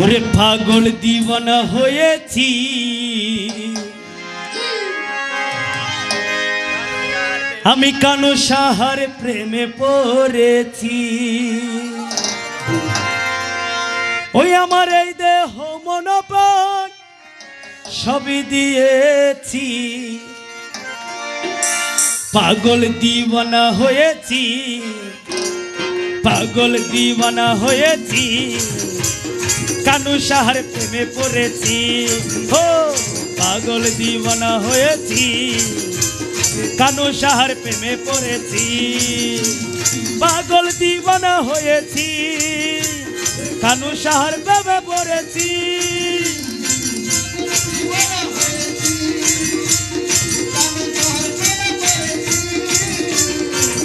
ওরে পাগল দিওয়ানা হয়েছি। আমি কানো সাহার প্রেমে পড়েছি। ওই আমার এই দেহ মনোপ্রাণ সবই দিয়েছি। পাগল দিওয়ানা হয়েছি। পাগল দিওয়ানা হয়েছি। কানু সাহার প্রেমে পড়েছি। হো, পাগল দিওয়ানা হয়েছি। কানু সাহার প্রেমে পড়েছি। পাগল দিওয়ানা হয়েছি। কানু সাহার প্রেমে পড়েছি।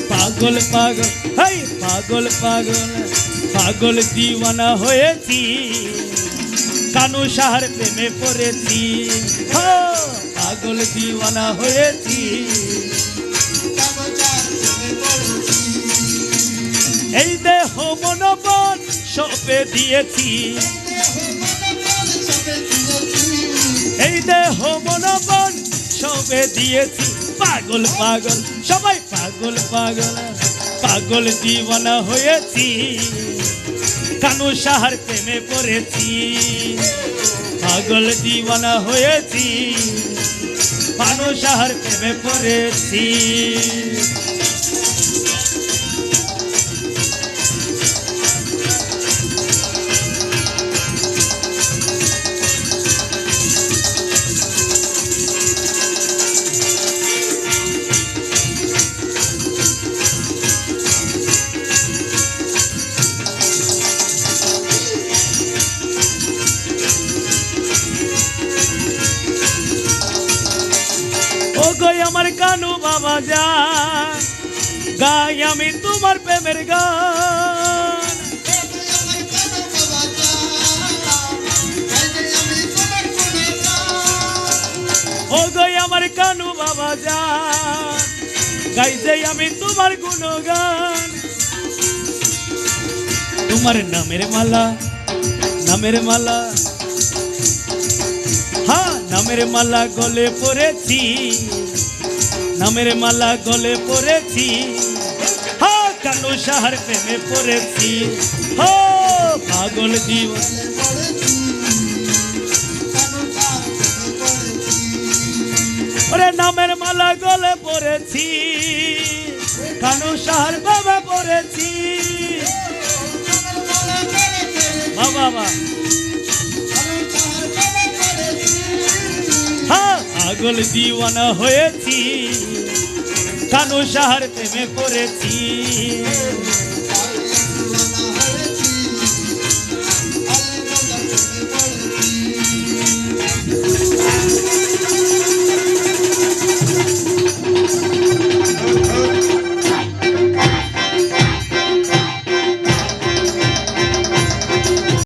পাগল পাগল, হাই পাগল পাগল পাগল দিওয়ানা হয়েছি। কানু সাহার প্রেমে পড়েছি। পাগল দিওয়ানা হয়েছি। এই দেহ মনোবল সপে দিয়েছি। এই দেহ মনোবল সবে দিয়েছি। পাগল পাগল, সবাই পাগল পাগল। পাগল জীবন হয়েছি কানু সাহার প্রেমে পড়েছি। পাগল জীবন হয়েছি কানু সাহার প্রেমে পড়েছি। গই আমার কানু বাবা যা। গাই আমি তোমার প্রেমের গান। ও গই আমার কানু বাবা যা। গাইছে আমি তোমার গুণগান। তোমার নামের মালা নামের মালা। হ্যাঁ নামের মালা গলে পড়েছি। নামের মালা গলে পড়েছি। হ্যাঁ কানু সাহার প্রেমে পড়েছি। হো, পাগল জীব ওরে, নামের মালা গলে পড়েছি। কানু সাহার প্রেমে পড়েছি। বাবা পাগল দিওয়ানা হয়েছি। কানু সাহার প্রেমে পড়েছি।